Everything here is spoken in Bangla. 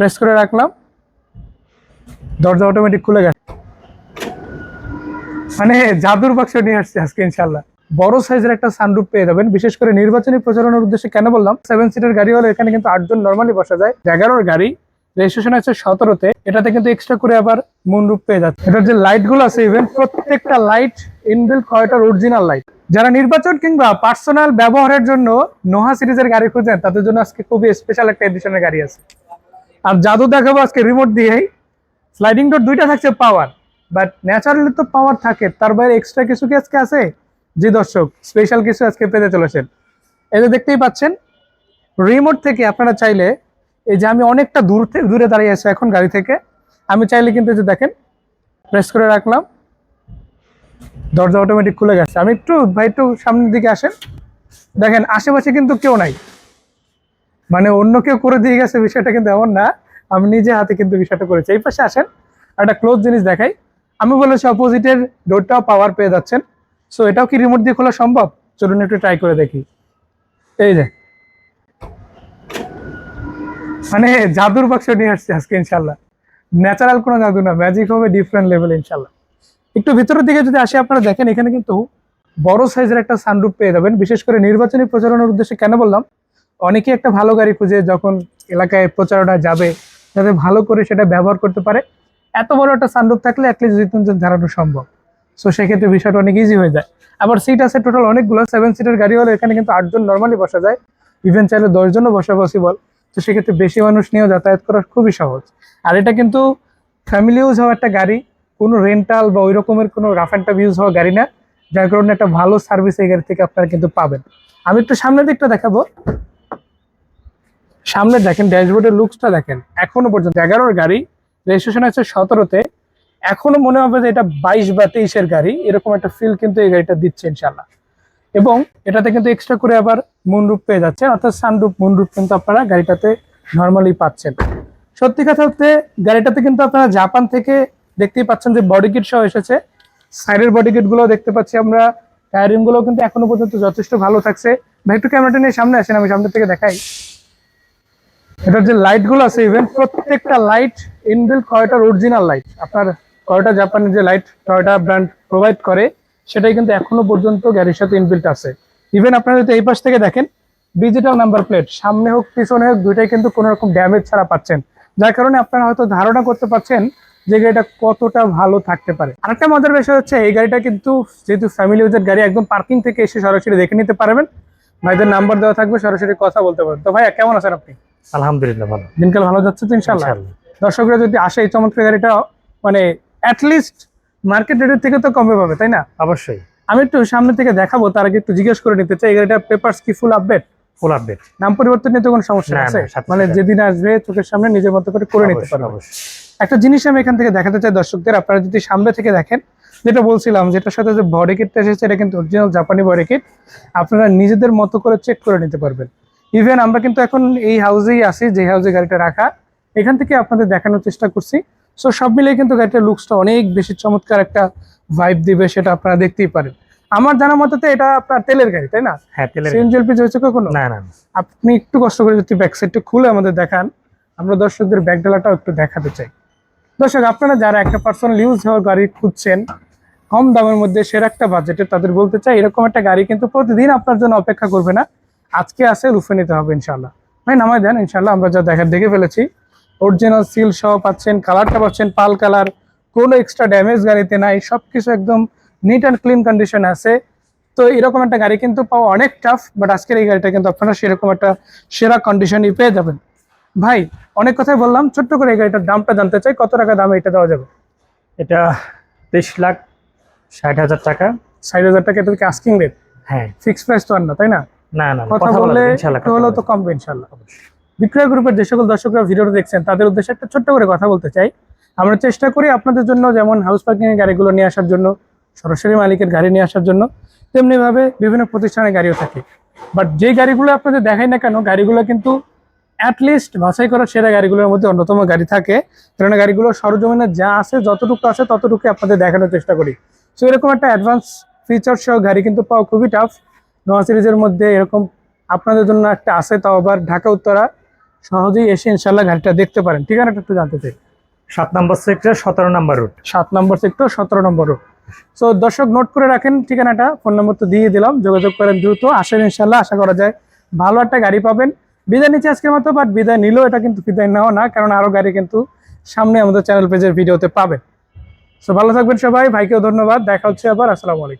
প্রেস করে রাখলাম। দরজা অটোমেটিক খুলে গেছে। মানে জাদুর বাক্স নিয়ে আসছে আজকে ইনশাল্লাহ বড় সাইজের একটা সানরুফ পেয়ে যাবেন। বিশেষ করে নির্বাচনী প্রচারণার উদ্দেশ্যে কেন বললাম? সেভেন সিটের গাড়ি হলে এখানে কিন্তু আটজন নর্মালি বসা যায়। এগারোর গাড়ি রেজিস্ট্রেশন আছে সতেরোতে। এটাতে কিন্তু এক্সট্রা করে আবার মুনরূপ পেয়ে যাচ্ছে। এটার যে লাইটগুলো আছে ইভেন প্রত্যেকটা লাইট ইনবিল্ট কয়টার অরিজিনাল লাইট যারা নির্বাচন কিংবা পার্সোনাল ব্যবহারের জন্য নোহা সিরিজের গাড়ি খুঁজেন, তাদের জন্য আজকে খুবই স্পেশাল একটা এডিশনের গাড়ি আছে। আর জাদু দেখাবো আজকে রিমোট দিয়েই। স্লাইডিং ডোর দুইটা থাকছে পাওয়ার বাট ন্যাচারালি তো পাওয়ার থাকে। তার বাইরে এক্সট্রা কিছু কি আজকে আছে? জি দর্শক স্পেশাল কিছু আজকে পেতে চলেছেন। এই যে দেখতেই পাচ্ছেন রিমোট থেকে আপনারা চাইলে, এই যে আমি অনেকটা দূর থেকে দূরে দাঁড়িয়ে আছি এখন গাড়ি থেকে, আমি চাইলে কিন্তু যে দেখেন প্রেস করে রাখলাম। দরজা অটোমেটিক খুলে গেছে। আমি একটু ভাই, একটু সামনের দিকে আসেন। দেখেন, আশেপাশে কিন্তু কেউ নাই। মানে অন্য কেউ করে দিয়ে গেছে বিষয়টা কিন্তু এমন না। আমি নিজে হাতে কিন্তু বিষয়টা করেছি। এই পাশে আসেন, একটা ক্লোজ জিনিস দেখাই। আমি বলেছি অপোজিটের ডোরটাও পাওয়ার পেয়ে যাচ্ছেন। সো এটাও কি রিমোট দিয়ে খোলা সম্ভব? চলুন একটু ট্রাই করে দেখি। এই যে। মানে জাদুর বাক্স নিয়ে আসছে আজকে ইনশাল্লাহ ন্যাচারাল কোনো জাদু না ম্যাজিক হবে ডিফারেন্ট লেভেল ইনশাল্লাহ একটু ভিতরের দিকে যদি আসে, আপনারা দেখেন, এখানে কিন্তু বড় সাইজের একটা সানরুফ পেয়ে যাবেন। বিশেষ করে নির্বাচনী প্রচারণার উদ্দেশ্যে কেন বললাম? অনেকেই একটা ভালো গাড়ি খুঁজে যখন এলাকায় প্রচারণা যাবে, যাতে ভালো করে সেটা ব্যবহার করতে পারে। এত বড় একটা সানরুফ থাকলে অ্যাটলিস্ট রিতঞ্জন ধারানো সম্ভব। সো সেক্ষেত্রে বিষয়টা অনেক ইজি হয়ে যায়। আবার সিট আছে টোটাল অনেকগুলো সেভেন সিটের গাড়ি হলে এখানে কিন্তু আটজন নর্মালি বসা যায়। ইভেন চাইলে দশজনও বসা পসিবল তো সেক্ষেত্রে বেশি মানুষ নিয়েও যাতায়াত করা খুবই সহজ। আর এটা কিন্তু ফ্যামিলি ইউজ হওয়া একটা গাড়ি। কোনো রেন্টাল বা ওই রকমের কোনো রাফ অ্যান্ড ইউজ হওয়া গাড়ি না। যার কারণে একটা ভালো সার্ভিস এই গাড়ি থেকে আপনারা কিন্তু পাবেন। আমি একটু সামনের দিকটা দেখাবো। সামনে দেখেন ড্যাশবোর্ডের লুকসটা দেখেন, এখনও পর্যন্ত এগারোর গাড়ি রেজিস্ট্রেশন আছে সতেরোতে। এখনও মনে হবে যে এটা বাইশ বা তেইশের গাড়ি, এরকম একটা ফিল কিন্তু এই গাড়িটা দিচ্ছে ইনশাল্লাহ এবং এটাতে কিন্তু এক্সট্রা করে আবার মুনরূপ পেয়ে যাচ্ছে অর্থাৎ সানরূপ মুনরূপ কিন্তু আপনারা গাড়িটাতে নর্মালি পাচ্ছেন। সত্যি কথা হচ্ছে গাড়িটাতে কিন্তু আপনারা জাপান থেকে দেখতেই পাচ্ছেন যে বডি কিট সহ এসেছে। সাইডের বডি কিটগুলো দেখতে পাচ্ছি আমরা। টায়ারিংগুলো কিন্তু এখনও পর্যন্ত যথেষ্ট ভালো থাকছে। ভাই, একটু ক্যামেরাটা নিয়ে সামনে আসেন, আমি সামনে থেকে দেখাই। এটার যে লাইটগুলো আছে ইভেন প্রত্যেকটা লাইট ইনবিল্ট কয়টার অরিজিনাল লাইট আপনার কয়টা জাপানের যে লাইট টয়টা ব্র্যান্ড প্রোভাইড করে, সেটাই কিন্তু এখনও পর্যন্ত গাড়ির সাথে ইনবিল্ট আছে। ইভেন আপনারা যদি এই পাশ থেকে দেখেন ডিজিটাল নাম্বার প্লেট সামনে হোক, পিছনে হোক, দুইটাই কিন্তু কোনো রকম ড্যামেজ ছাড়া পাচ্ছেন। যার কারণে আপনারা হয়তো ধারণা করতে পারছেন যে গাড়িটা কতটা ভালো থাকতে পারে। আরেকটা মজার বিষয় হচ্ছে, এই গাড়িটা কিন্তু যেহেতু ফ্যামিলি ইউজের গাড়ি, একদম পার্কিং থেকে এসে সরাসরি দেখে নিতে পারবেন। ভাইদের নাম্বার দেওয়া থাকবে, সরাসরি কথা বলতে পারবেন। তো ভাইয়া, কেমন আছেন আপনি? আলহামদুলিল্লাহ ভালো। দিনকাল ভালো যাচ্ছে তো ইনশাল্লাহ ইনশাআল্লাহ। দর্শকরা যদি আসে এই চমৎকার গাড়িটা মানে অ্যাটলিস্ট মার্কেট রেটের থেকে তো কমে পাবে তাই না? অবশ্যই। আমি একটু সামনে থেকে দেখাবো তার আগে একটু জিজ্ঞেস করে নিতে চাই এই গাড়িটার পেপারস কি ফুল আপডেট ফুল আপডেট নাম পরিবর্তন নিতে কোনো সমস্যা আছে? মানে যেদিন আসবে চোখের সামনে নিজের মতো করে করে নিতে পারবে। অবশ্যই। একটা জিনিস আমি এখান থেকে দেখাতে চাই দর্শকদের আপনারা যদি সামনে থেকে দেখেন যেটা বলছিলাম যেটার সাথে যে বডি কিটটা এসেছে এটা কিন্তু অরিজিনাল জাপানি বডি কিট আপনারা নিজেদের মতো করে চেক করে নিতে পারবেন। ইভেন আমরা কিন্তু এখন এই হাউজেই আছি যে হাউজে গাড়িটা রাখা এখান থেকে আপনাদের দেখানোর চেষ্টা করছি। সো সব মিলিয়ে কিন্তু গাড়িটার লুকসটা অনেক বেশি চমৎকার একটা ভাইব দিবে সেটা আপনারা দেখতেই পারেন। আমার জানা মতে এটা আপনার তেলের গাড়ি তাই না? হ্যাঁ তেলের সিএনজি এলপিজি হয়েছে কখনো? না না না। আপনি একটু কষ্ট করে যদি ব্যাক সাইডটা খুলে আমাদের দেখান আমরা দর্শকদের ব্যাক ডালাটাও একটু দেখাতে চাই। দর্শক আপনারা যারা একটা পার্সোনাল ইউজ হওয়ার গাড়ি খুঁজছেন কম দামের মধ্যে সেরা একটা বাজেটে তাদের বলতে চাই এরকম একটা গাড়ি কিন্তু প্রতিদিন আপনার জন্য অপেক্ষা করবে না। আজকে আসে রুফে নিতে হবে ইনশাল্লাহ ভাই নামায় দেন ইনশাল্লাহ আমরা যা দেখার দেখে ফেলেছি। অরিজিনাল সিল সহ পাচ্ছেন কালারটা পাচ্ছেন পাল কালার কোনো এক্সট্রা ড্যামেজ গাড়িতে নাই সব কিছু একদম নিট অ্যান্ড ক্লিন কন্ডিশন আছে। তো এরকম একটা গাড়ি কিন্তু পাওয়া অনেক টাফ বাট আজকের এই গাড়িটা কিন্তু আপনারা সেরকম একটা সেরা কন্ডিশনই পেয়ে যাবেন। ভাই অনেক কথাই বললাম ছোট্ট করে এই গাড়িটার দামটা জানতে চাই কত টাকা দামে এটা দেওয়া যাবে? এটা তেইশ লাখ ষাট হাজার টাকা। ষাট হাজার টাকা এটা আস্কিং রেট হ্যাঁ। ফিক্স প্রাইস তো আর না তাই না? না না কথা বললে তো কমবে ইনশাল্লাহ বিক্রয় গ্রুপের যে সকল দর্শকরা ভিডিওটা দেখছেন তাদের উদ্দেশ্যে একটা ছোট্ট করে কথা বলতে চাই। আমরা চেষ্টা করি আপনাদের জন্য যেমন হাউস পার্কিং এর গাড়িগুলো নিয়ে আসার জন্য সরাসরি মালিকের গাড়ি নিয়ে আসার জন্য তেমনি ভাবে বিভিন্ন প্রতিষ্ঠানের গাড়িও থাকে। বাট যে গাড়িগুলো আপনাদের দেখাই না কেন গাড়িগুলো কিন্তু অ্যাটলিস্ট বাছাই করা সেরা গাড়িগুলোর মধ্যে অন্যতম গাড়ি থাকে। কারণ গাড়িগুলো সরজমিনে যা আছে যতটুকু আছে ততটুকু আপনাদের দেখানোর চেষ্টা করি। সো এরকম একটা অ্যাডভান্স ফিচার সহ গাড়ি কিন্তু পাওয়া খুবই টাফ নোয়া সিরিজের মধ্যে এরকম আপনাদের জন্য একটা আছে তাও আবার ঢাকা উত্তরা। সহজেই এসে ইনশাল্লাহ গাড়িটা দেখতে পারেন। ঠিকানাটা একটু জানতে চাই। সাত নম্বর সেক্টর সতেরো নম্বর রুট সাত নম্বর সেক্টর সতেরো নম্বর রোড সো দর্শক নোট করে রাখেন ঠিকানাটা। ফোন নম্বর তো দিয়ে দিলাম যোগাযোগ করেন দ্রুত। আসেন ইনশাল্লাহ আশা করা যায় ভালো একটা গাড়ি পাবেন। বিদায় নিচ্ছে আজকের মতো বাট বিদায় নিলেও এটা কিন্তু বিদায় নেওয়া না কারণ আরও গাড়ি কিন্তু সামনে আমাদের চ্যানেল পেজের ভিডিওতে পাবেন। সো ভালো থাকবেন সবাই ভাইকেও ধন্যবাদ। দেখা হচ্ছে আবার আসসালামু আলাইকুম।